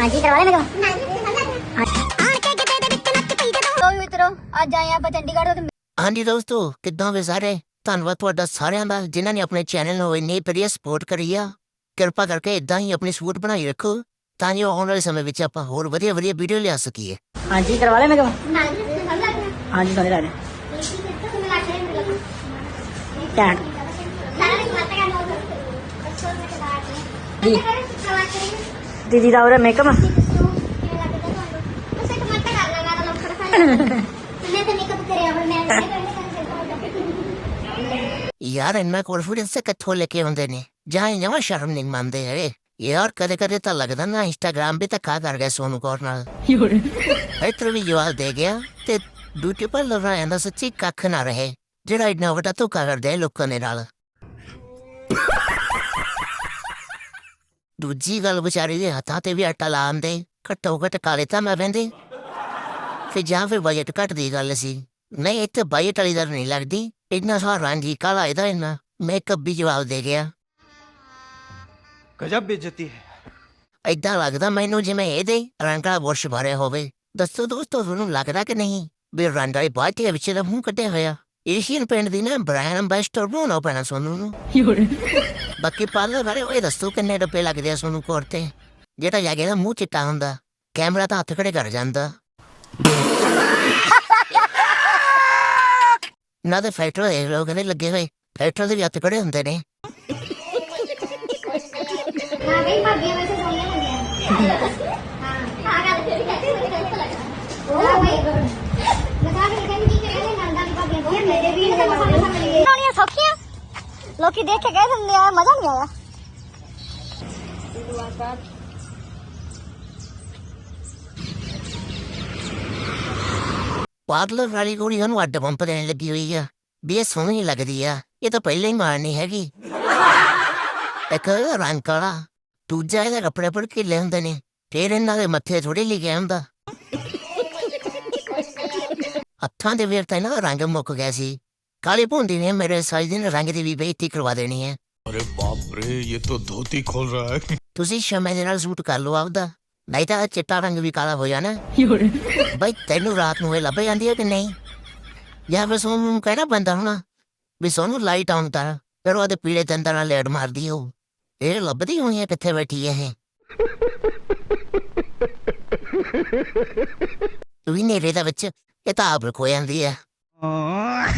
ਹਾਂਜੀ ਕਰਵਾ ਲੈ ਮੈਂ ਆਣ ਕੇ ਕਿਤੇ ਦੇ ਵਿੱਚ ਨੱਚ ਪਈ ਜਦੋਂ ਮਿੱਤਰੋ ਅੱਜ ਆਏ ਆਪਾਂ ਚੰਡੀਗੜ੍ਹ ਤੋਂ ਹਾਂਜੀ ਦੋਸਤੋ ਕਿੱਦਾਂ ਵੇ ਸਾਰੇ? ਧੰਨਵਾਦ ਤੁਹਾਡਾ ਸਾਰਿਆਂ ਦਾ ਜਿਨ੍ਹਾਂ ਨੇ ਆਪਣੇ ਚੈਨਲ ਨੂੰ ਇੰਨੀ ਵਧੀਆ ਸਪੋਰਟ ਕਰੀ ਆ। ਕਿਰਪਾ ਕਰਕੇ ਇਦਾਂ ਹੀ ਆਪਣੀ ਸਪੋਰਟ ਬਣਾਈ ਰੱਖੋ ਤਾਂ ਜੋ ਆਉਣ ਵਾਲੇ ਸਮੇਂ ਵਿੱਚ ਆਪਾਂ ਹੋਰ ਵਧੀਆ ਵਧੀਆ ਵੀਡੀਓ ਲਿਆ ਸਕੀਏ। ਹਾਂਜੀ ਕਰਵਾ ਲੈ ਮੈਂ ਕਹਾਂ ਹਾਂਜੀ ਹਾਂਜੀ ਸਾਰੇ ਲਾ ਲੈ ਟੈਂਟ ਜੀ। ਦੀਦੀ ਦਾ ਉਹਦਾ ਮੇਕਅਪ ਯਾਰ ਇੰਨਾ ਕੌਨਫੀਡੈਂਸ ਕਿੱਥੋਂ ਲੈ ਕੇ ਆਉਂਦੇ ਨੇ ਜਾਂ ਜਮਾ ਸ਼ਰਮ ਨਹੀਂ ਮੰਨਦੇ ਹੈਗੇ ਯਾਰ ਕਦੇ ਕਦੇ ਤਾਂ ਲੱਗਦਾ ਨਾ ਇੰਸਟਾਗ੍ਰਾਮ ਵੀ ਧੱਕਾ ਕਰ ਗਿਆ ਸੋਨੂ ਕੌਰ ਨਾਲ ਇੱਧਰ ਵੀ ਜਵਾਬ ਦੇ ਗਿਆ ਤੇ ਬਿਊਟੀ ਪਾਰਲਰ ਵਾਲਿਆਂ ਦਾ ਸੱਚੀ ਕੱਖ ਨਾ ਰਹੇ ਜਿਹੜਾ ਇੰਨਾ ਵੱਡਾ ਧੋਖਾ ਕਰਦੇ ਆ ਲੋਕਾਂ ਦੇ ਨਾਲ ਦੂਜੀ ਗੱਲ ਵਿਚਾਰੀ ਦੇ ਹੱਥਾਂ ਤੇ ਵੀ ਆਟਾ ਲਾਉਣ ਦੇ ਘੱਟੋ ਘੱਟ ਕਾਲੇ ਤਾਂ ਮੈਂ ਵੰਦੇ ਫਿਰ ਜਾਂ ਫਿਰ ਬਜਟ ਘੱਟ ਦੀ ਗੱਲ ਸੀ। ਨਹੀਂ ਇੱਥੇ ਬਜਟ ਵਾਲੀ ਦਰ ਨਹੀਂ ਲੱਗਦੀ। ਇੰਨਾ ਸਾਰਾ ਰਾਂਝੀ ਕਾਲਾ ਇਹਦਾ ਇੰਨਾ। ਮੇਕਅਪ ਵੀ ਜਵਾਬ ਦੇ ਗਿਆ। ਗਜਬ ਬੇਇੱਜ਼ਤੀ ਹੈ। ਇਦਾਂ ਲੱਗਦਾ ਮੈਨੂੰ ਜਿਵੇਂ ਇਹ ਇਹਦੇ ਰੰਗਲਾ ਬੁਰਸ਼ ਭਰੇ ਹੋਵੇ। ਦੱਸੋ ਦੋਸਤੋ ਤੁਹਾਨੂੰ ਲੱਗਦਾ ਕਿ ਨਹੀਂ? ਵੀ ਰੰਡਾ ਇਹ ਬਾਤ ਦੇ ਵਿੱਚ ਮੂੰਹ ਕੱਢਿਆ ਹੋਇਆ। ਏਸ਼ੀਅਨ ਪਿੰਡ ਦੀ ਨਾ ਬ੍ਰਾਂਡ ਅੰਬੈਸਟਰ ਬਣਾਉਣਾ ਪੈਣਾ ਸੋਨੂੰ ਨੂੰ ਬਾਕੀ ਪਾਰਲਰ ਵਾਲੇ ਉਹ ਦੱਸੋ ਕਿੰਨੇ ਰੁਪਏ ਲੱਗਦੇ ਆ ਸੋਨੂੰ ਕੋਰ ਤੇ ਜਿਹੜਾ ਜਾ ਕੇ ਨਾ ਮੂੰਹ ਚਿੱਟਾ ਹੁੰਦਾ ਕੈਮਰਾ ਤਾਂ ਹੱਥ ਖੜੇ ਕਰ ਜਾਂਦਾ ਨਾ ਤੇ ਫੈਕਟਰ ਦੇ ਲੋਕ ਨੇ ਲੱਗੇ ਹੋਏ ਫੈਕਟਰ ਦੇ ਵੀ ਹੱਥ ਖੜੇ ਹੁੰਦੇ ਨੇ ਹਾਂ ਗਈ ਭਾਬੀਆਂ ਵੈਸੇ ਸੋਹਣੀਆਂ ਲੱਗੀਆਂ ਹਾਂ ਆ ਗੱਲ ਫਿਰ ਕਹਿੰਦੇ ਮੈਨੂੰ ਗਲਤ ਲੱਗਾ ਉਹ ਬਈ ਲਗਾ ਕੇ ਕਹਿੰਦੀ ਕੀ ਕਰੇ ਨੰਦਾ ਦੀ ਭਾਬੀਆਂ ਬਹੁਤ ਮੇਰੇ ਵੀ ਨੇ ਸੌਖੀਆਂ ਲੋਕੀ ਦੇਖ ਕੇ ਕਹਿ ਦਿੰਦੇ ਆ ਮਜ਼ਾ ਨਹੀਂ ਆਇਆ ਪਾਰਲਰ ਵਾਲੀ ਕੁੜੀ ਉਹਨੂੰ ਅੱਡ ਪੰਪ ਦੇਣ ਲੱਗੀ ਹੋਈ ਆ। ਵੀ ਇਹ ਸੋਹਣੀ ਲੱਗਦੀ ਆ। ਇਹ ਤਾਂ ਪਹਿਲਾਂ ਹੀ ਮਾਰਨੀ ਹੈਗੀ। ਇੱਕ ਰੰਗ ਕਾਲਾ, ਦੂਜਾ ਇਹਦੇ ਕੱਪੜੇ ਪਰ ਕਿੱਲੇ ਹੁੰਦੇ ਨੇ। ਫੇਰ ਇਹਨਾਂ ਦੇ ਮੱਥੇ ਥੋੜੀ ਲਿਖਿਆ ਹੁੰਦਾ। ਹੱਥਾਂ ਦੇ ਵੀਰ ਤਾਂ ਇਹਨਾਂ ਦਾ ਰੰਗ ਮੁੱਕ ਗਿਆ ਸੀ ਕਾਲੀ ਭੁੰਦੀ ਨੇ ਮੇਰੇ ਸਾਈਜ਼ ਦੇ ਰੰਗ ਦੀ ਵੀ ਬੇਇੱਜ਼ਤੀ ਕਰਵਾ ਦੇਣੀ ਹੈ अरे बाप रे ये तो धोती खोल रहा है ਤੁਸੀਂ ਸ਼ਮੇ ਦੇ ਨਾਲ ਸੂਟ ਕਰ ਲਓ ਆਪਦਾ ਨਹੀਂ ਤਾਂ ਚਿੱਟਾ ਰੰਗ ਵੀ ਕਾਲਾ ਹੋ ਜਾਣਾ ਬਈ ਤੈਨੂੰ ਰਾਤ ਨੂੰ ਇਹ ਲੱਭ ਜਾਂਦੀ ਹੈ ਕਿ ਨਹੀਂ ਜਾਂ ਫਿਰ ਸੋਨੂੰ ਕਹਿਣਾ ਪੈਂਦਾ ਹੋਣਾ ਵੀ ਸੋਨੂੰ ਲਾਈਟ ਆਉਂ ਤਾਂ ਫਿਰ ਉਹਦੇ ਪੀਲੇ ਦੰਦਾਂ ਨਾਲ ਲੇਟ ਮਾਰਦੀ ਹੋ ਇਹ ਲੱਭਦੀ ਹੋਈ ਹੈ ਕਿੱਥੇ ਬੈਠੀ ਹੈ ਇਹ ਤੂੰ ਵੀ ਨੇਰੇ ਦਾ ਵਿੱਚ ਇਹ ਤਾਂ ਆਪ ਖੋ ਜਾਂਦੀ ਹੈ ਆਣ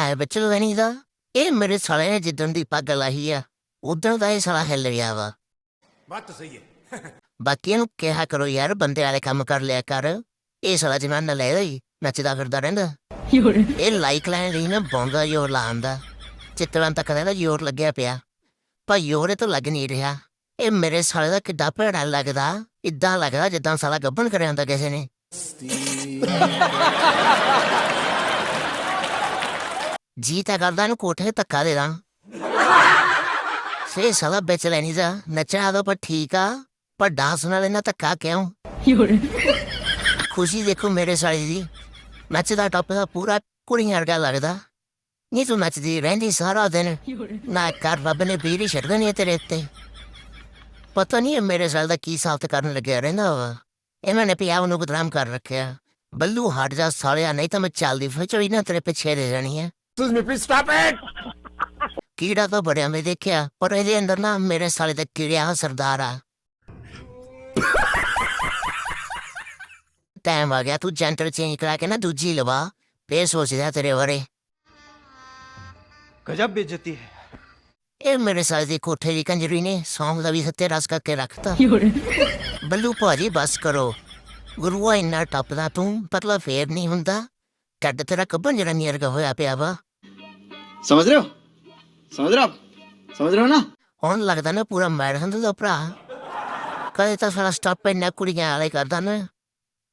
ਹੈ ਬੱਚੋ ਨਹੀਂ ਦਾ ਇਹ ਮੇਰੇ ਸਾਲੇ ਨੇ ਜਿੱਦਣ ਦੀ ਪੱਗ ਲਾਹੀ ਆ ਉਦੋਂ ਦਾ ਇਹ ਸਾਲਾ ਹਿੱਲ ਗਿਆ ਵਾ ਬਾਤ ਸਹੀ ਹੈ। ਬਾਕੀਆਂ ਨੂੰ ਕਿਹਾ ਕਰੋ ਯਾਰ ਬੰਦੇ ਵਾਲੇ ਕੰਮ ਕਰ ਲਿਆ ਕਰ। ਇਹ ਸਾਲਾ ਜਿਵੇਂ ਨਾ ਲੈ ਰਹੀ ਨੱਚਦਾ ਫਿਰਦਾ ਰਹਿੰਦਾ। ਇਹ ਲਾਈਕ ਲੈਣ ਲਈ ਨਾ ਬੌਂਦਾ ਜੋਰ ਲਾਉਂਦਾ। ਚਿੱਤਰਾਂ ਤੱਕ ਦਾ ਜੋਰ ਲੱਗਿਆ ਪਿਆ। ਪਰ ਯੋਰੇ ਤੋਂ ਲੱਗ ਨਹੀਂ ਰਿਹਾ। ਇਹ ਮੇਰੇ ਸਾਲੇ ਦਾ ਕਿੱਡਾ ਭੈੜਾ ਲੱਗਦਾ। ਇਦਾਂ ਲੱਗਦਾ ਜਿੱਦਾਂ ਸਾਲਾ ਗੱਬਣ ਕਰਿਆ ਹੁੰਦਾ ਕਿਸੇ ਨੇ। ਜੀ ਤਾਂ ਕਰਦਾ ਨੂੰ ਕੋਠੇ ਧੱਕਾ ਦੇ ਦਾਂ। ਸੇ ਸਾਲਾ ਵਿੱਚ ਲੈਣੀ ਜਾ ਨੱਚਣਾ ਤਾਂ ਪਰ ਠੀਕ ਆ ਪਰ ਡਾਂਸ ਨਾਲ ਇਹਨਾਂ ਧੱਕਾ ਕਿਉਂ ਖੁਸ਼ੀ ਦੇਖੋ ਮੇਰੇ ਸਾਲੇ ਦੀ ਨੱਚਦਾ ਟੱਪਦਾ ਪੂਰਾ ਕੁੜੀਆਂ ਵਰਗਾ ਲੱਗਦਾ ਨਹੀਂ ਤੂੰ ਨੱਚਦੀ ਰਹਿੰਦੀ ਸਾਰਾ ਦਿਨ ਨਾ ਕਰ ਰੱਬ ਨੇ ਬੀੜੀ ਛੱਡ ਦੇਣੀ ਹੈ ਤੇਰੇ ਉੱਤੇ ਪਤਾ ਨਹੀਂ ਇਹ ਮੇਰੇ ਸਾਲ ਦਾ ਕੀ ਸਾਲਤ ਕਰਨ ਲੱਗਿਆ ਰਹਿੰਦਾ ਵਾ ਇਹਨਾਂ ਨੇ ਪਿਆ ਨੂੰ ਬਦਨਾਮ ਕਰ ਰੱਖਿਆ ਬੱਲੂ ਹਟ ਜਾ ਸਾਲਿਆ ਨਹੀਂ ਤਾਂ ਮੈਂ ਚੱਲਦੀ ਫਿਰ ਚੋਈ ਨਾ ਤੇਰੇ ਪਿੱਛੇ ਰਹਿ ਜਾਣੀ ਹੈ प्लीज स्टॉप इट ਕੀੜਾ ਤਾਂ ਬੜਿਆ ਮੈਂ ਦੇਖਿਆ ਪਰ ਇਹਦੇ ਅੰਦਰ ਨਾ ਮੇਰੇ ਸਾਲੇ ਦਾ ਕੀੜਿਆ ਸਰਦਾਰ ਆ ਟਾਈਮ ਆ ਗਿਆ ਤੂੰ ਜੈਂਟਰ ਚੇਂਜ ਕਰਾ ਕੇ ਨਾ ਦੂਜੀ ਲਵਾ ਫੇਰ ਸੋਚਦਾ ਤੇਰੇ ਬਾਰੇ गजब बेइज्जती है ਇਹ ਮੇਰੇ ਸਾਲੇ ਦੀ ਕੋਠੇ ਦੀ ਕੰਜਰੀ ਨੇ ਸੌਂਗ ਦਾ ਵੀ ਸੱਤੇ ਰਸ ਕਰਕੇ ਰੱਖਤਾ ਬੱਲੂ ਭਾਜੀ ਬਸ ਕਰੋ ਗੁਰੂਆ ਇੰਨਾ ਟੱਪਦਾ ਤੂੰ ਪਤਲਾ ਫੇਰ ਨਹੀਂ ਹੁੰਦਾ ਕੱਢ ਤੇਰਾ ਕੱਬਨ ਜਿਹੜਾ ਨੀਰਗਾ ਹੋਇਆ ਪਿਆ ਵਾ समझ रहे हो ਸਮਝ ਰਹੇ? ਸਮਝ ਰਹੇ ਨਾ? ਹੁਣ ਲੱਗਦਾ ਨਾ ਪੂਰਾ ਮੈਰਥਨ ਦਾ ਭਰਾ। ਕਦੇ ਤਾਂ ਸਾਰਾ ਸਟਾਪ ਇੰਨਾ ਕੁੜੀਆਂ ਵਾਲੇ ਕਰਦਾ ਨਾ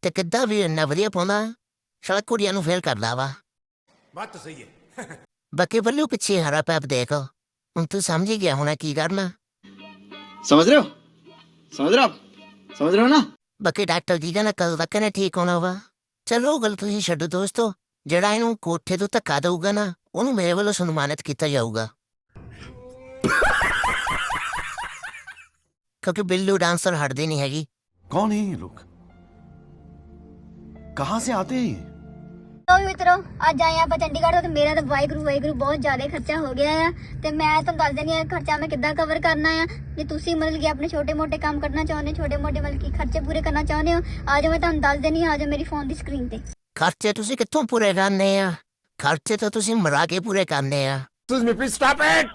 ਤੇ ਕਿੱਦਾਂ ਵੀ ਇੰਨਾ ਵਧੀਆ ਪਾਉਂਦਾ ਸਾਲਾ ਕੁੜੀਆਂ ਨੂੰ ਫੇਲ ਕਰਦਾ ਵਾ। ਬਾਤ ਤਾਂ ਸਹੀ ਹੈ। ਬਾਕੀ ਬੱਲੂ ਪਿੱਛੇ ਹਰਾ ਪੈਪ ਦੇਖੋ। ਹੁਣ ਤੂੰ ਸਮਝ ਗਿਆ ਹੋਣਾ ਕੀ ਕਰਨਾ। ਸਮਝ ਰਹੇ ਹੋ? ਸਮਝ ਰਹੇ? ਸਮਝ ਰਹੇ ਨਾ? ਬਾਕੀ ਡਾਕਟਰ ਜੀ ਕਹਿੰਦਾ ਕਦੋਂ ਤੱਕ ਨਾ ਠੀਕ ਹੋਣਾ ਵਾ। ਚਲੋ ਗੱਲ ਤੁਸੀਂ ਛੱਡੋ ਦੋਸਤੋ ਜਿਹੜਾ ਇਹਨੂੰ ਕੋਠੇ ਤੋਂ ਧੱਕਾ ਦੇਊਗਾ ਨਾ ਉਹਨੂੰ ਮੇਰੇ ਵੱਲੋਂ ਸਨਮਾਨਿਤ ਕੀਤਾ ਜਾਊਗਾ। ਕਿਉਂਕਿ ਬਿੱਲੂ ਡਾਂਸਰ ਹਟਦੀ ਨਹੀਂ ਹੈਗੀ। ਕੌਣ ਹੈ ਇਹ ਲੋਕ? ਕਹਾਂ ਸੇ ਆਤੇ ਹੈ ਤੋ ਮਿੱਤਰੋ ਅੱਜ ਆਏ ਆਪਾਂ ਚੰਡੀਗੜ੍ਹ ਤੋਂ ਤੇ ਮੇਰਾ ਤਾਂ ਵਾਹਿਗੁਰੂ ਵਾਹਿਗੁਰੂ ਬਹੁਤ ਜ਼ਿਆਦਾ ਖਰਚਾ ਹੋ ਗਿਆ ਆ। ਤੇ ਮੈਂ ਤੁਹਾਨੂੰ ਦੱਸ ਦਿੰਦੀ ਆ ਖਰਚਾ ਮੈਂ ਕਿੱਦਾਂ ਕਵਰ ਕਰਨਾ ਆ। ਜੇ ਤੁਸੀਂ ਮਤਲਬ ਕਿ ਆਪਣੇ ਛੋਟੇ-ਮੋਟੇ ਕੰਮ ਕਰਨਾ ਚਾਹੁੰਦੇ ਛੋਟੇ-ਮੋਟੇ ਮਤਲਬ ਕਿ ਖਰਚੇ ਪੂਰੇ ਕਰਨਾ ਚਾਹੁੰਦੇ ਹੋ ਆ ਜਾਓ ਮੈਂ ਤੁਹਾਨੂੰ ਦੱਸ ਦਿੰਦੀ ਆ ਜਾਓ ਮੇਰੀ ਫੋਨ ਦੀ ਸਕਰੀਨ ਤੇ। ਖਰਚੇ ਤੁਸੀਂ ਕਿੱਥੋਂ ਪੂਰੇ ਕਰਨੇ ਆ? ਖਰਚੇ ਤਾਂ ਤੁਸੀਂ ਮਰਾ ਕੇ ਪੂਰੇ ਕਰਨੇ ਆ। ਪਲੀਜ਼ ਸਟਾਪ ਇਟ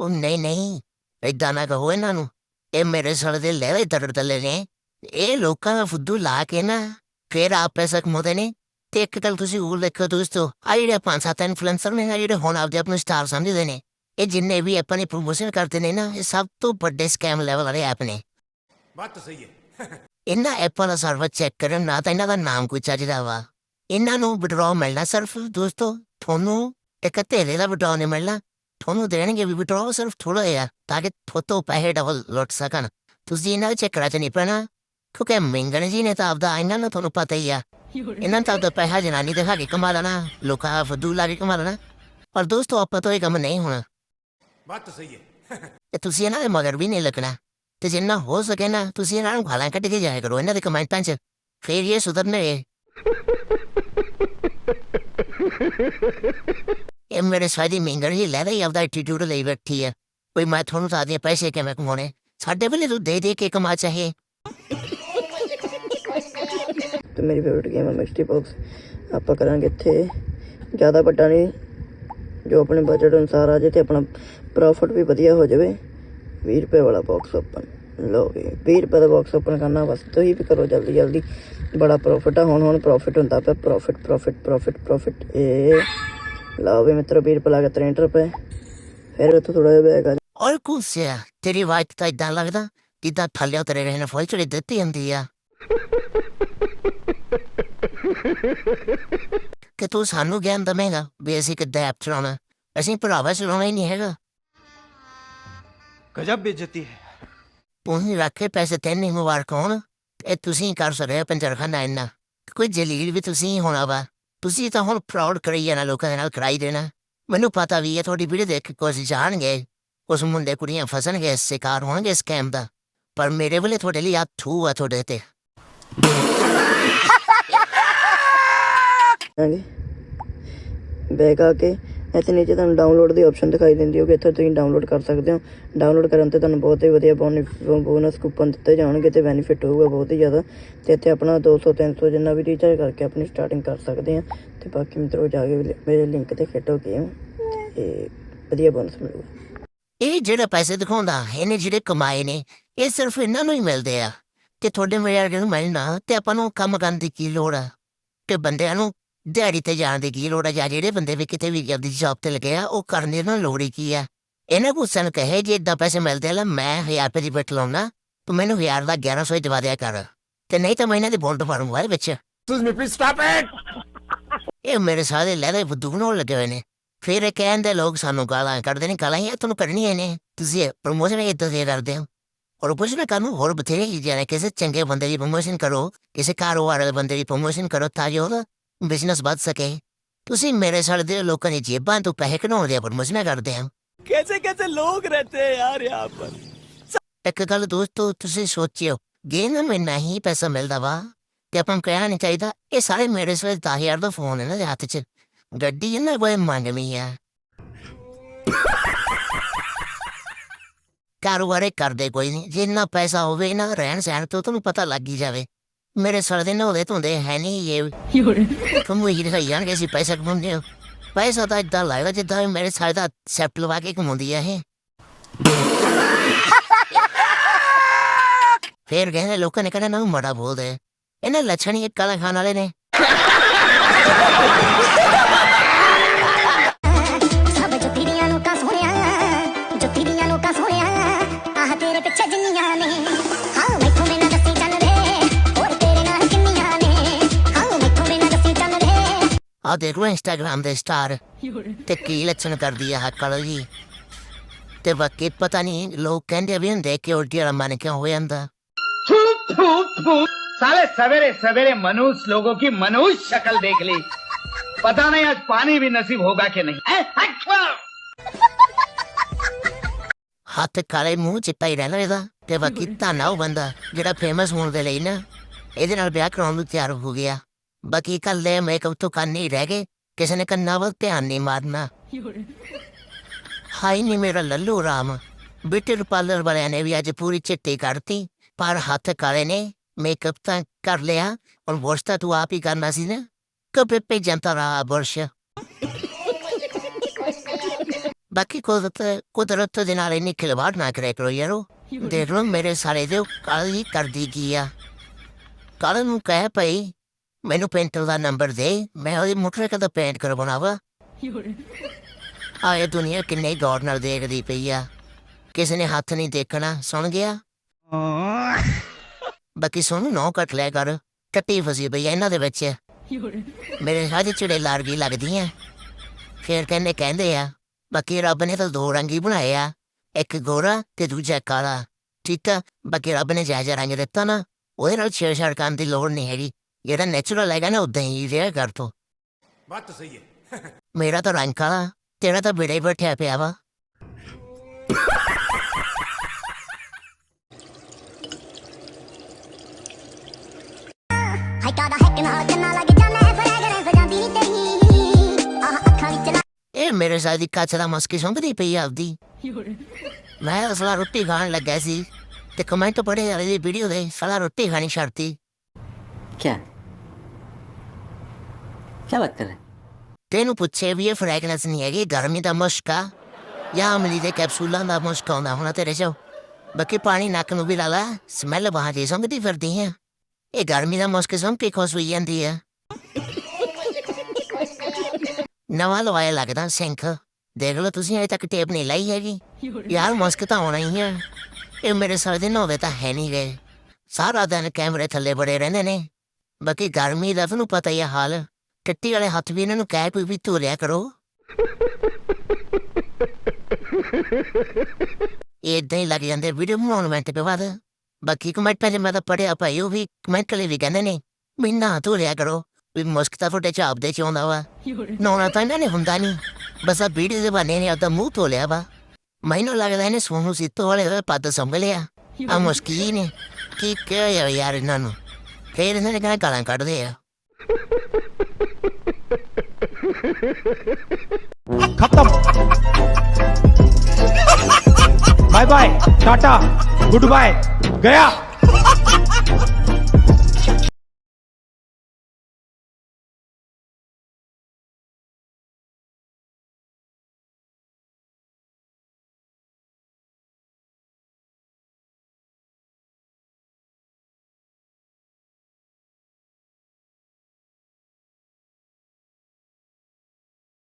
ਉਹ ਨਹੀਂ ਨਹੀਂ ਇਦਾਂ ਨਾ ਕਹੋ ਇਹਨਾਂ ਨੂੰ। ਇਹ ਮੇਰੇ ਸਰ ਦੇ ਲੈਵੇ ਤਰ ਤਲੇ ਨੇ। ਇਹ ਲੋਕਾਂ ਦਾ ਫੁੱਦੂ ਲਾ ਕੇ ਨਾ ਫੇਰ ਆਪੇ ਸਕ ਮੋਦੇ ਨੇ। ਤੇ ਇੱਕ ਗੱਲ ਤੁਸੀਂ ਹੋਰ ਦੇਖੋ ਦੋਸਤੋ ਆ ਜਿਹੜੇ ਪੰਜ ਸੱਤ ਇਨਫਲੂਐਂਸਰ ਨੇ ਆ ਜਿਹੜੇ ਹੁਣ ਆਪਦੇ ਆਪਣੇ ਸਟਾਰ ਸਮਝਦੇ ਨੇ ਇਹ ਜਿੰਨੇ ਵੀ ਆਪਾਂ ਆਪਣੀ ਪ੍ਰੋਮੋਸ਼ਨ ਕਰਦੇ ਨੇ ਨਾ ਇਹ ਸਭ ਤੋਂ ਵੱਡੇ ਸਕੈਮ ਲੈਵਲ ਵਾਲੇ ਐਪ ਨੇ। ਬਾਤ ਤਾਂ ਸਹੀ ਹੈ। ਇਹਨਾਂ ਐਪਾਂ ਦਾ ਸਰਵਰ ਚੈੱਕ ਕਰਨ ਨਾ ਤਾਂ ਇਹਨਾਂ ਦਾ ਨਾਮ ਕੋਈ ਚੱਜਦਾ ਵਾ। ਇਹਨਾਂ ਨੂੰ ਵਿਡਰਾਅ ਮਿਲਣਾ ਸਿਰਫ ਦੋਸਤੋ ਤੁਹਾਨੂੰ ਇੱਕ ਧੇਲੇ ਦਾ ਵਿਡਰਾਅ ਨਹੀਂ ਮਿਲਣਾ ਤੁਹਾਨੂੰ ਦੇਣਗੇ ਵੀ ਵਿਡਰਾਅ ਸਿਰਫ ਥੋੜਾ ਹੈ ਤਾਂ ਕਿ ਥੋਤੋਂ ਪੈਸੇ ਡਬਲ ਲੁੱਟ ਸਕਣ। ਤੁਸੀਂ ਇਹਨਾਂ ਵਿੱਚ ਕੜਾ ਨਹੀਂ ਪੈਣਾ ਕਿਉਂਕਿ ਮਿੰਗਣ ਜੀ ਨੇ ਤਾਂ ਆਪਦਾ ਇਹਨਾਂ ਨੂੰ ਤੁਹਾਨੂੰ ਪਤਾ ਹੀ ਆ। ਇਹਨਾਂ ਤਾਂ ਆਪਦਾ ਪੈਸਾ ਜਨਾਨੀ ਦੇ ਹਾਗੇ ਕਮਾ ਲੈਣਾ ਲੋਕਾਂ ਫਦੂ ਲਾ ਕੇ ਕਮਾ ਲੈਣਾ। ਪਰ ਦੋਸਤੋ ਆਪਾਂ ਤੋਂ ਇਹ ਕੰਮ ਨਹੀਂ ਹੋਣਾ। ਬਾਤ ਤਾਂ ਸਹੀ ਹੈ। ਤੁਸੀਂ ਇਹਨਾਂ ਦੇ ਮਗਰ ਵੀ ਨਹੀਂ ਲੱਗਣਾ। ਤੇ ਜਿੰਨਾ ਹੋ ਸਕੇ ਨਾ ਤੁਸੀਂ ਇਹਨਾਂ ਨੂੰ ਗਾਲਾਂ ਕੱਢ ਕੇ ਜਾਇਆ ਕਰੋ ਇਹਨਾਂ ਦੇ ਕਮੈਂਟਾਂ 'ਚ। ਫੇਰ ਇਹ ਸੁਧਰਨੇ ਇਹ ਮੇਰੇ ਸਾਡੀ ਮਿੰਗਰ ਹੀ ਲੈ ਰਹੀ ਆਪਦਾ ਐਟੀਟਿਊਡ ਲਈ ਬੈਠੀ ਹੈ ਕੋਈ ਮੈਂ ਤੁਹਾਨੂੰ ਤਾਂ ਆਦੇ ਪੈਸੇ ਕਿਵੇਂ ਕਮਾਉਣੇ ਸਾਡੇ ਵੇਲੇ ਤੂੰ ਦੇ ਦੇ ਕੇ ਕਮਾ ਚਾਹੇ ਤੇ ਮੇਰੀ ਫੇਵਰਿਟ ਗੇਮ ਹੈ ਮਿਕਸਟੀ ਬਾਕਸ ਆਪਾਂ ਕਰਾਂਗੇ ਇੱਥੇ ਜ਼ਿਆਦਾ ਵੱਡਾ ਨਹੀਂ, ਜੋ ਆਪਣੇ ਬਜਟ ਅਨੁਸਾਰ ਆ ਜੇ ਤੇ ਆਪਣਾ ਪ੍ਰੋਫਿਟ ਵੀ ਵਧੀਆ ਹੋ ਜਾਵੇ। 20 ਰੁਪਏ ਵਾਲਾ ਬਾਕਸ ਓਪਨ ਲਓ ਵੀ 20 ਰੁਪਏ ਦਾ ਬਾਕਸ ਓਪਨ ਕਰਨਾ ਬਸ, ਤੁਸੀਂ ਵੀ ਕਰੋ ਜਲਦੀ ਜਲਦੀ। ਬੜਾ ਪ੍ਰੋਫਿਟ ਆ ਹੁਣ ਹੁਣ ਪ੍ਰੋਫਿਟ ਹੁੰਦਾ ਪਿਆ ਪ੍ਰੋਫਿਟ ਪ੍ਰੋਫਿਟ ਪ੍ਰੋਫਿਟ ਪ੍ਰੋਫਿਟ ਇਹ ਲਓ ਵੀ ਮਿੱਤਰੋ 20 ਰੁਪਏ ਲੱਗਾ 63 ਰੁਪਏ ਫਿਰ ਉੱਥੋਂ ਥੋੜਾ ਜਿਹਾ ਬੈਗ ਆ ਓਏ ਕੁਸਿਆ ਤੇਰੀ ਵਾਈਟ ਤਾਂ ਇਦਾਂ ਲੱਗਦਾ ਜਿੱਦਾਂ ਥੱਲੇ ਉਤਰੇ ਰਹਿਣ ਫੁੱਲ ਚੜੇ ਦਿੱਤੀ ਜਾਂਦੀ ਆ। ਕਿ ਤੂੰ ਸਾਨੂੰ ਗਿਆਨ ਦਵੇਂਗਾ ਵੀ ਅਸੀਂ ਕਿੱਦਾਂ ਐਪ ਚਲਾਉਣਾ। ਅਸੀਂ ਭਰਾਵਾ ਚਲਾਉਣਾ ਹੀ ਨਹੀਂ ਹੈਗਾ। ਗਜਬ ਬੇਇੱਜ਼ਤੀ ਹੈ। ਤੁਸੀਂ ਰੱਖੇ ਪੈਸੇ ਤੈਨੂੰ ਮੁਬਾਰਕ ਹੋਣ ਇਹ ਤੁਸੀਂ ਕਰ ਸਕਦੇ ਹੋ ਇੰਨਾ। ਕੋਈ ਜਲੀਲ ਵੀ ਤੁਸੀਂ ਹੀ ਹੋਣਾ ਵਾ। ਤੁਸੀਂ ਤਾਂ ਹੁਣ ਪ੍ਰਾਊਡ ਕਰੀ ਜਾਣਾ ਲੋਕਾਂ ਦੇ ਨਾਲ, ਕਰਾਈ ਦੇਣਾ। ਮੈਨੂੰ ਪਤਾ ਵੀ ਹੈ, ਤੁਹਾਡੀ ਵੀਡੀਓ ਦੇਖ ਕੇ ਕੁਝ ਜਾਣਗੇ ਉਸ ਮੁੰਡੇ ਕੁੜੀਆਂ ਫਸਣਗੇ, ਸ਼ਿਕਾਰ ਹੋਣਗੇ ਸਕੈਮ ਦਾ। ਪਰ ਮੇਰੇ ਵੇਲੇ ਤੁਹਾਡੇ ਲਈ ਆ ਥੂ ਆ ਤੁਹਾਡੇ ਤੇ। ਆਂਗੇ ਕੇ ਇੱਥੇ ਨੀਚੇ ਤੁਹਾਨੂੰ ਡਾਊਨਲੋਡ ਦੀ ਆਪਸ਼ਨ ਦਿਖਾਈ ਦਿੰਦੀ ਹੋਗੀ ਇੱਥੇ ਤੁਸੀਂ ਡਾਊਨਲੋਡ ਕਰ ਸਕਦੇ ਹੋ। ਡਾਊਨਲੋਡ ਕਰਨ ਤੇ ਤੁਹਾਨੂੰ ਬਹੁਤ ਹੀ ਵਧੀਆ ਬੋਨਸ ਕੂਪਨ ਦਿੱਤੇ ਜਾਣਗੇ ਤੇ ਬੈਨੀਫਿਟ ਹੋਊਗਾ ਬਹੁਤ ਹੀ ਜ਼ਿਆਦਾ। ਤੇ ਇੱਥੇ ਆਪਣਾ 200 300 ਜਿੰਨਾ ਵੀ ਰੀਚਾਰਜ ਕਰਕੇ ਆਪਣੀ ਸਟਾਰਟਿੰਗ ਕਰ ਸਕਦੇ ਆ ਤੇ ਬਾਕੀ ਮਿੱਤਰੋ, ਜਾ ਕੇ ਵੀ ਮੇਰੇ ਲਿੰਕ ਤੇ ਖੇਡੋ ਗੇਮ ਤੇ ਵਧੀਆ ਬੋਨਸ ਮਿਲੂਗਾ। ਇਹ ਜਿਹੜੇ ਪੈਸੇ ਦਿਖਾਉਂਦਾ, ਇਹਨੇ ਜਿਹੜੇ ਕਮਾਏ ਨੇ, ਇਹ ਸਿਰਫ ਇਹਨਾਂ ਨੂੰ ਹੀ ਮਿਲਦੇ ਆ। ਤੇ ਤੁਹਾਡੇ ਮੇਰੇ ਵਰਗੇ ਨੂੰ ਮਿਲਣਾ, ਤੇ ਆਪਾਂ ਨੂੰ ਕੰਮ ਕਰਨ ਦੀ ਕੀ ਲੋੜ ਆ? ਕਿ ਬੰਦਿਆਂ ਨੂੰ ਦਿਹਾੜੀ ਤੇ ਜਾਣ ਦੀ ਕੀ ਲੋੜ ਆ? ਜਾਂ ਜਿਹੜੇ ਬੰਦੇ ਵੀ ਕਿਤੇ ਵੀ ਆਪਦੀ ਜੌਬ ਤੇ ਲੱਗੇ ਆ ਉਹ ਕਰਨ ਦੀ ਨਾ ਲੋੜ ਹੀ ਕੀ ਆ? ਇਹਨਾਂ ਗੁੱਸੇ ਨੂੰ ਕਹੇ ਜੇ ਇਦਾਂ ਪੈਸੇ ਮਿਲਦੇ ਆ ਲੈ ਮੈਂ ਹਜ਼ਾਰ ਰੁਪਏ ਦੀ ਬਿੱਟ ਲਾਉਣਾ ਤੂੰ ਮੈਨੂੰ ਹਜ਼ਾਰ ਦਾ 1100 ਦਵਾ ਦਿਆ ਕਰ। ਤੇ ਨਹੀਂ ਤਾਂ ਮੈਂ ਇਹਨਾਂ ਦੇ ਬੋਲਡ ਫਾਰੂੰਗਾ ਇਹਦੇ ਵਿੱਚ। Excuse me, please stop it! ਇਹ ਮੇਰੇ ਸਾਰੇ ਲਹਿਰੇ ਬੁੱਧੂ ਬਣਾਉਣ ਲੱਗੇ ਹੋਏ ਨੇ। ਫਿਰ ਇਹ ਕਹਿੰਦੇ ਲੋਕ ਸਾਨੂੰ ਗਾਲਾਂ ਕੱਢਦੇ ਨੇ ਗਾਲਾਂ ਇਹ ਤੁਹਾਨੂੰ ਕਰਨੀਆਂ ਨੇ। ਤੁਸੀਂ ਪ੍ਰਮੋਸ਼ਨ ਇਦਾਂ ਦੇ ਕਰਦੇ ਹੋ। ਔਰ ਕੁਝ ਨਾ ਕਾਨੂੰ ਹੋਰ ਬਥੇਰੇ ਚੀਜ਼ਾਂ ਨੇ। ਕਿਸੇ ਚੰਗੇ ਬੰਦੇ ਦੀ ਪ੍ਰਮੋਸ਼ਨ ਕਰੋ ਕਿਸੇ ਕਾਰੋਬਾਰ ਵਾਲੇ ਬੰਦੇ ਦੀ ਪ੍ਰਮੋਸ਼ਨ ਕਰੋ ਤਾਂ ਜੋ ਬਿਜ਼ਨਸ ਵੱਧ ਸਕੇ ਤੁਸੀਂ ਮੇਰੇ ਸਾਲ ਦੇ ਲੋਕਾਂ ਦੀ ਜੇਬਾਂ ਤੋਂ ਪੈਸੇ ਕਢਾਉਣ ਦੀ ਪ੍ਰਮੋਸ਼ਨ ਕਰਦੇ ਹੋ कैसे कैसे लोग रहते हैं यार यहाँ पर ਇੱਕ ਗੱਲ ਦੋਸਤੋ ਤੁਸੀਂ ਸੋਚਿਓ ਗੇਮ में ਨਹੀਂ ਪੈਸਾ ਮਿਲਦਾ ਵਾ ਤੇ ਆਪਾਂ ਨੂੰ ਕਹਿਣਾ ਨਹੀਂ ਚਾਹੀਦਾ ਇਹ ਸਾਰੇ ਮੇਰੇ ਸਵੇ 10000 ਦਾ ਫੋਨ ਹੈ ਨਾ ਦੇ ਹੱਥ 'ਚ ਗੱਡੀ ਇਹਨਾਂ ਕੋਈ ਮੰਗਵੀਂ ਆ ਕਾਰੋਬਾਰੇ ਕਰਦੇ ਕੋਈ ਨਹੀਂ ਜਿੰਨਾ ਪੈਸਾ ਹੋਵੇ ਨਾ ਰਹਿਣ ਸਹਿਣ ਤੋਂ ਤੁਹਾਨੂੰ ਪਤਾ ਲੱਗ ਹੀ ਜਾਵੇ ਮੇਰੇ ਸਰ ਦੇ ਨੋਦੇ ਧੁੰਦੇ ਹੈ ਨਹੀਂ ਇਹ ਤੁਮ ਹੀ ਦਿਖਾਈ ਜਾਣਗੇ ਸੀ ਪੈਸਾ ਕਮਾਉਂਦੇ ਹੋ। ਪੈਸਾ ਤਾਂ ਇਦਾਂ ਲੱਗਦਾ ਜਿੱਦਾਂ ਮੇਰੇ ਸਰ ਦਾ ਸੈਪਟ ਲਵਾ ਕੇ ਕਮਾਉਂਦੀ ਆ ਇਹ। ਫੇਰ ਕਹਿੰਦੇ ਲੋਕਾਂ ਨੇ ਕਹਿੰਦਾ ਨਾ ਮੜਾ ਬੋਲਦੇ। ਇਹਨਾਂ ਲੱਛਣ ਇੱਕ ਕਾਲਾ ਖਾਨ ਵਾਲੇ ਨੇ। ਆ ਦੇਖ ਲਓ ਇੰਸਟਾਗ੍ਰਾਮ ਦੇ ਸਟਾਰ ਤੇ ਕੀ ਲੱਛਣ ਕਰਦੀ ਆ ਹੱਕਲ ਜੀ ਤੇ ਬਾਕੀ ਪਤਾ ਨਹੀਂ ਲੋਕ ਕਹਿੰਦੇ ਵੀ ਹੁੰਦੇ ਕਿ ਉਲਟੀ ਵਾਲਾ ਮਨ ਕਿਉਂ ਹੋ ਜਾਂਦਾ साले सवेरे सवेरे मनुष्य लोगों की मनुष्य शक्ल देख ली पता नहीं आज पानी भी नसीब होगा कि नहीं हैं? हट! ਹੱਥ ਕਾਲੇ ਮੂੰਹ ਚਿੱਟਾ ਹੀ ਰਹਿਣਾ ਇਹਦਾ ਤੇ ਬਾਕੀ ਧਾਨਾ ਉਹ ਬੰਦਾ ਜਿਹੜਾ ਫੇਮਸ ਹੋਣ ਦੇ ਲਈ ਨਾ ਇਹਦੇ ਨਾਲ ਵਿਆਹ ਕਰਾਉਣ ਨੂੰ ਤਿਆਰ ਹੋ ਗਿਆ ਬਾਕੀ ਕੱਲ ਦੇ ਮੇਕਅਪ ਤੋਂ ਕੰਨ ਨਹੀਂ ਰਹਿ ਗਏ। ਕਿਸੇ ਨੇ ਕੰਨਾਂ ਵੱਲ ਧਿਆਨ ਨਹੀਂ ਮਾਰਨਾ। ਹਾਈ ਨੀ ਮੇਰਾ ਲੱਲੂ ਰਾਮ। ਬਿਊਟੀ ਪਾਰਲਰ ਵਾਲਿਆਂ ਨੇ ਵੀ ਅੱਜ ਪੂਰੀ ਚਿੱਟੀ ਕਰਤੀ ਪਰ ਹੱਥ ਕਾਲੇ ਨੇ ਮੇਕਅਪ ਤਾਂ ਕਰ ਲਿਆ, ਔਰ ਵਾਸ਼ ਤਾਂ ਤੂੰ ਆਪ ਹੀ ਕਰਨਾ ਸੀ ਨਾ। ਕਬੇ ਪੇ ਜੰਤਾ ਰਹਾ ਬੁਰਸ਼। ਬਾਕੀ ਕੁਦਰਤ ਕੁਦਰਤ ਦੇ ਨਾਲ ਇੰਨੀ ਖਿਲਵਾੜ ਨਾ ਕਰਿਆ ਕਰੋ ਯਾਰੋ। ਦੇਖ ਲਓ ਮੇਰੇ ਸਾਰੇ ਦੇ ਕਾਲ ਹੀ ਕਰਦੀ ਕੀ ਆ। ਕਾਲ ਨੂੰ ਕਹਿ ਪਈ ਮੈਨੂੰ ਪੇਂਟਰ ਦਾ ਨੰਬਰ ਦੇ। ਮੈਂ ਉਹਦੀ ਮੋਟਰਸਾਈਕਲ ਕਦਾ ਪੇਂਟ ਕਰਵਾਉਣਾ ਵਾ ਆਏ ਇਹ ਦੁਨੀਆ ਕਿੰਨੇ ਗੌਰ ਨਾਲ ਦੇਖਦੀ ਪਈ ਆ। ਕਿਸੇ ਨੇ ਹੱਥ ਨਹੀਂ ਦੇਖਣਾ, ਸੁਣ ਗਿਆ? ਬਾਕੀ ਸੁਣ ਨੋ ਕੱਟ ਲਿਆ ਕਰ। ਕੱਟੀ ਫਸੀ ਪਈ ਆ ਇਹਨਾਂ ਦੇ ਵਿੱਚ। ਮੇਰੇ ਸਾਜੇ ਚਿੜੇ ਲਾਰਗੀ ਲੱਗਦੀਆਂ ਫੇਰ ਕਹਿੰਦੇ ਕਹਿੰਦੇ ਆ, ਬਾਕੀ ਰੱਬ ਨੇ ਤਾਂ ਦੋ ਰੰਗ ਹੀ ਬਣਾਏ ਆ। ਇੱਕ ਗੋਰਾ ਤੇ ਦੂਜਾ ਕਾਲਾ। ਠੀਕ ਆ? ਬਾਕੀ ਰੱਬ ਨੇ ਜਿਹੜਾ ਰੰਗ ਦਿੱਤਾ ਨਾ। ਉਹਦੇ ਨਾਲ ਛੇੜਛਾੜ ਕਰਨ ਦੀ ਲੋੜ ਨਹੀਂ ਹੈਗੀ। ਜਿਹੜਾ ਨੈਚੁਰਲ ਹੈਗਾ ਨਾ ਉਦਾਂ ਹੀ ਰਿਹਾ ਕਰ ਤੋ बात तो सही है ਮੇਰਾ ਤਾਂ ਰੰਗ ਕਾਲਾ ਤੇਰਾ ਤਾਂ ਬਿੜਾ ਹੀ ਬੈਠਿਆ ਪਿਆ ਵਾ ਹਾਈ ਕਾਦਾ ਹੈਕ ਨਾਲ ਕੰਨਾਂ ਲੱਗ ਜਾਣਾ ਫਰੈਗਰੈਂਸ ਜਾਂਦੀ ਨਹੀਂ ਤੇਰੀ ਆਹ ਅੱਖਾਂ ਵਿੱਚ ਨਾ ਇਹ ਮੇਰੇ ਸਾਦੀ ਕੱਚ ਦਾ ਮਸਕੀ ਸੁੰਘਦੀ ਪਈ ਆਪਦੀ ਮੈਂ ਅਸਲਾ ਰੋਟੀ ਖਾਣ ਲੱਗਾ ਸੀ ਤੇ ਕਮੈਂਟ ਪੜੇ ਵਾਲੇ ਦੀ ਵੀਡੀਓ ਦੇ ਸਾਲਾ ਰੋਟੀ ਖਾਣੀ ਛੱਡਤੀ क्या क्या बात कर रहे हैं ਤੈਨੂੰ ਪੁੱਛੇ ਵੀ ਇਹ ਫ੍ਰੈਗਨੈਂਸ ਨਹੀਂ ਹੈਗੀ ਗਰਮੀ ਦਾ ਮੁਸ਼ਕਾ ਜਾਂ ਅਮਲੀ ਦੇ ਕੈਪਸੂਲਾਂ ਦਾ ਮੁਸ਼ਕ ਆਉਂਦਾ ਹੋਣਾ ਤੇਰੇ ਚੋਂ ਬਾਕੀ ਪਾਣੀ ਨੱਕ ਨੂੰ ਵੀ ਲਾ ਲਾ ਸਮੈਲ ਬਾਹਰ ਦੀ ਸੰਗਦੀ ਫਿਰਦੀ ਹੈ ਇਹ ਗਰਮੀ ਦਾ ਮੁਸ਼ਕ ਸਮ ਪੀ ਖੋਸ ਹੋਈ ਜਾਂਦੀ ਹੈ ਨਵਾਂ ਲਵਾਇਆ ਲੱਗਦਾ ਸਿੰਕ ਦੇਖ ਲਓ ਤੁਸੀਂ ਅਜੇ ਤੱਕ ਟੇਪ ਨਹੀਂ ਲਾਈ ਹੈਗੀ ਯਾਰ ਮੁਸ਼ਕ ਤਾਂ ਆਉਣਾ ਹੀ ਹੈ ਇਹ ਮੇਰੇ ਸਾਲੇ ਦੇ ਨੋਵੇ ਤਾਂ ਹੈ ਨਹੀਂ ਗਏ ਸਾਰਾ ਦਿਨ ਕੈਮਰੇ ਥੱਲੇ ਬੜੇ ਰਹਿੰਦੇ ਨੇ ਬਾਕੀ ਗਰਮੀ ਦਾ ਤੁਹਾਨੂੰ ਪਤਾ ਹੀ ਆ ਹਾਲ। ਟੱਟੀ ਵਾਲੇ ਹੱਥ ਵੀ ਇਹਨਾਂ ਨੂੰ ਕਹਿ ਕੋਈ ਵੀ ਧੋ ਲਿਆ ਕਰੋ। ਇਦਾਂ ਹੀ ਲੱਗ ਜਾਂਦੇ ਵੀਡੀਓ ਬਣਾਉਣ ਮਿੰਟ ਕੇ ਬਾਅਦ। ਬਾਕੀ ਕਮੈਂਟ ਪਹਿਲੇ ਮੈਂ ਤਾਂ ਪੜਿਆ ਭਾਈ, ਉਹ ਵੀ ਕਮੈਂਟ ਲਈ ਵੀ ਕਹਿੰਦੇ ਨੇ, ਵੀ ਨਾ ਧੋ ਲਿਆ ਕਰੋ, ਵੀ ਮੁਸਕ ਤਾਂ ਤੁਹਾਡੇ ਚ ਆਪਦੇ ਚ ਆਉਂਦਾ ਵਾ। ਨਹਾਉਣਾ ਤਾਂ ਇਹਨਾਂ ਨੇ ਹੁੰਦਾ ਨਹੀਂ ਬਸ ਆ ਵੀਡੀਓ ਦੇ ਬਹਾਨੇ ਨੇ ਆਪਦਾ ਮੂੰਹ ਧੋ ਲਿਆ ਵਾ। ਮੈਨੂੰ ਲੱਗਦਾ ਇਹਨੇ ਸੋਨੂ ਸਿੱਤੋ ਵਾਲੇ ਦਾ ਪੱਦ ਸੰਭ ਲਿਆ ਆ ਮੁਸਕੀ ਨੇ। ਕੀ ਕਹਿਆ ਯਾਰ ਇਹਨਾਂ ਨੂੰ। ਫੇਰ ਇਹਨਾਂ ਨੇ ਕਹਾ ਗਾਲਾਂ ਕੱਢਦੇ ਆ ਖਤਮ bye bye tata good bye ਗਿਆ